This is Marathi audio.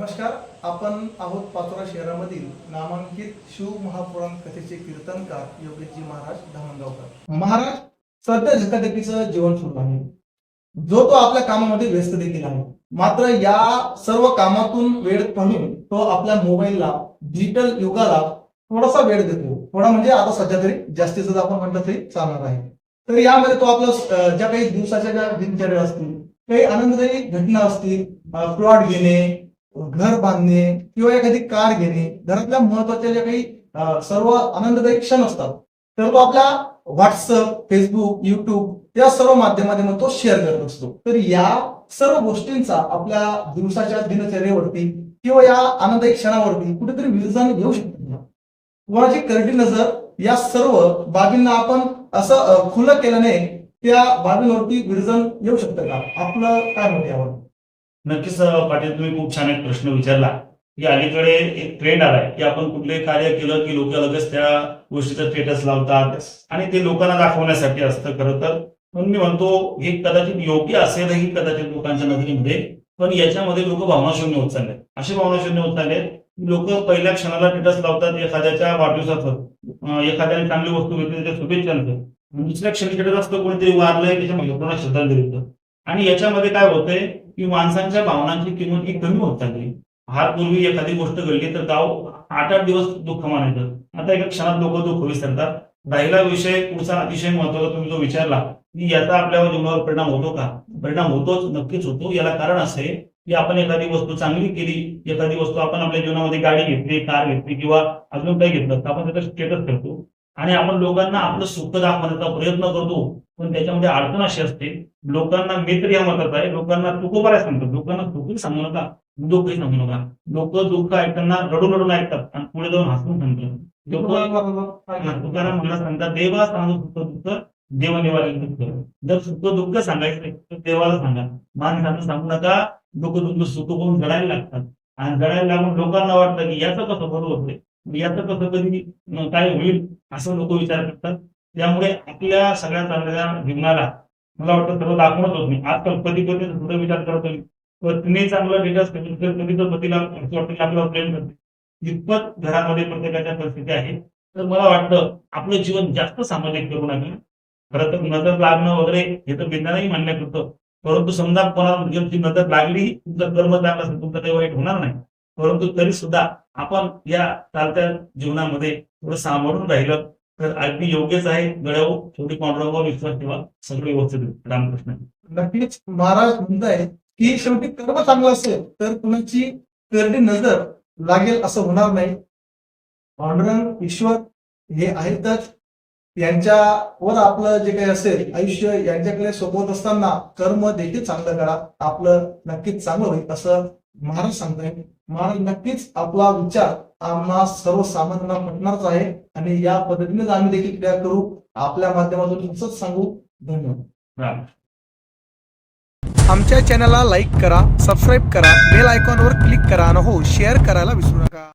नमस्कार आपण आहोत पाचोरा शहरामधील नामांकित शिव महापुराण कथेचे कीर्तनकार योगेशजी महाराज धामणगावकर. महाराज सध्या झकाधकीचं जीवन सुरू आहे. जो तो आपल्या कामामध्ये व्यस्त देखील आहे. मात्र या सर्व कामातून वेळ काढून तो आपल्या मोबाईलला डिजिटल युगाला थोडासा वेळ देतो. थोडा म्हणजे आता सध्या तरी जास्तीच आपण म्हटलं तरी चालणार आहे. तर यामध्ये तो आपलं ज्या काही दिवसाच्या ज्या दिनचर्या असतील काही आनंददायी घटना असतील प्लॉट घेणे घर बांधणे किंवा एखादी कार घेणे घरातल्या महत्त्वाच्या ज्या काही सर्व आनंददायी क्षण असतात तर तो आपला व्हॉट्सअप फेसबुक युट्यूब या सर्व माध्यमातून तो शेअर करत असतो. तर या सर्व गोष्टींचा आपल्या दिवसाच्या दिनचर्येवरती किंवा या आनंददायी क्षणावरती कुठेतरी विरजण येऊ शकतो कोणाची करडी नजर या सर्व बाबींना आपण असं खुलं केल्याने त्या बाबींवरती विरजण येऊ शकतं का? आपलं काय म्हणते यावर? नक्कीच पाटील तुम्ही खूप छान एक प्रश्न विचारला. की अलीकडे एक ट्रेंड आलाय की आपण कुठलंही कार्य केलं की लोक लगेच त्या गोष्टीचा स्टेटस लावतात आणि ते लोकांना दाखवण्यासाठी असतं खरं तर. म्हणून मी म्हणतो हे कदाचित योग्य असेलही कदाचित लोकांच्या नजरेमध्ये पण याच्यामध्ये लोक भावनाशून्य होत चालले असे भावनाशून्य होत चालले लोक पहिल्या क्षणाला स्टेटस लावतात एखाद्याच्या वाढदिवसाचं. एखाद्याने चांगली वस्तू घेतली त्याच्या शुभेच्छा दुसऱ्या क्षणी स्टेटस असतं कोणीतरी वारलंय त्याच्या महत्वाला श्रद्धांजली आणि याच्यामध्ये काय होतंय की माणसांच्या भावनांची किंमत ही कमी होत चालली. फार पूर्वी एखादी गोष्ट घडली तर गाव आठ आठ दिवस दुःख मानायचं आता एका क्षणात लोक दुःख विसरतात. राहिला विषय पुढचा अतिशय महत्त्वाचा तुम्ही जो विचारला की याचा आपल्या जीवनावर परिणाम होतो का? परिणाम होतोच नक्कीच होतो. याला कारण असे की आपण एखादी वस्तू चांगली केली एखादी वस्तू आपण आपल्या जीवनामध्ये गाडी घेतली कार घेतली किंवा अजून काही घेतलं तर आपण त्याचा स्टेटस करतो आणि आपण लोकांना आपलं सुख दाखवण्याचा प्रयत्न करतो. पण त्याच्यामध्ये अडचण अशी असते लोकांना मी तर या मतात आहे लोकांना तुकोबाऱ्या सांगतात लोकांना सुखही सांगू नका दुःखही सांगू नका. लोक दुःख ऐकताना रडून रडून ऐकतात आणि पुढे जाऊन हसून सांगतात. लोक तुकाराम मला सांगतात देवा सांगू सुख दुःख देव निवारेल दुःख जर सुख दुःख सांगायचं तर देवाला सांगा. माणसांना सांगू नका दुःख दुःख सुख करून जडायला लागतात. आणि जडायला लागून लोकांना वाटतं की याचं कसं बरं होतंय? याचं कसं कधी काय होईल असं लोक विचार करतात. त्यामुळे आपल्या सगळ्या चांगल्या जीवनाला मला वाटतं सर्व दाखवणच होत नाही. आजकाल पती पती सुद्धा विचार करतो पत्नी चांगलं डिटेल्स कधी तर पतीला वाटतं की आपल्याला प्रेम करते. इतपत घरामध्ये प्रत्येकाच्या परिस्थिती आहे. तर मला वाटतं आपलं जीवन जास्त सामाजिक करू नका खरं तर नजर लागणं वगैरे हे तर बिंदानाही मान्य करतं. परंतु समजा कोणाला नजर लागली तुमचं कर्म चांगलं असेल तुमचं काही वाईट होणार नाही. परंतु तरी सुद्धा आपण या चालत्या जीवनामध्ये थोडं सांभाळून राहिलं. तर अगदी योग्यच आहे गडाऊ थोडी पांडुरंगावर विश्वास ठेवा सगळं व्यवस्थित रामकृष्ण. नक्कीच महाराज म्हणताय की शेवटी कर्म चांगलं असेल तर कुणाची करडी नजर लागेल असं होणार नाही. पांडुरंग ईश्वर हे आहेतच. यांच्यावर आपलं जे काही असेल आयुष्य यांच्याकडे सोबत असताना कर्म देखील चांगलं करा. आपलं नक्कीच चांगलं होईल असं महाराज सांगताय महाराज नक्कीच आपला विचार आम्हा सर्वसामान्यांना पटणारच आहे आणि या पद्धतीनेच आम्ही देखील क्रिया करू. आपल्या माध्यमातून असंच सांगू. धन्यवाद. आमच्या चॅनलला लाईक करा सबस्क्राईब करा बेल आयकॉनवर क्लिक करा आणि हो शेअर करायला विसरू नका.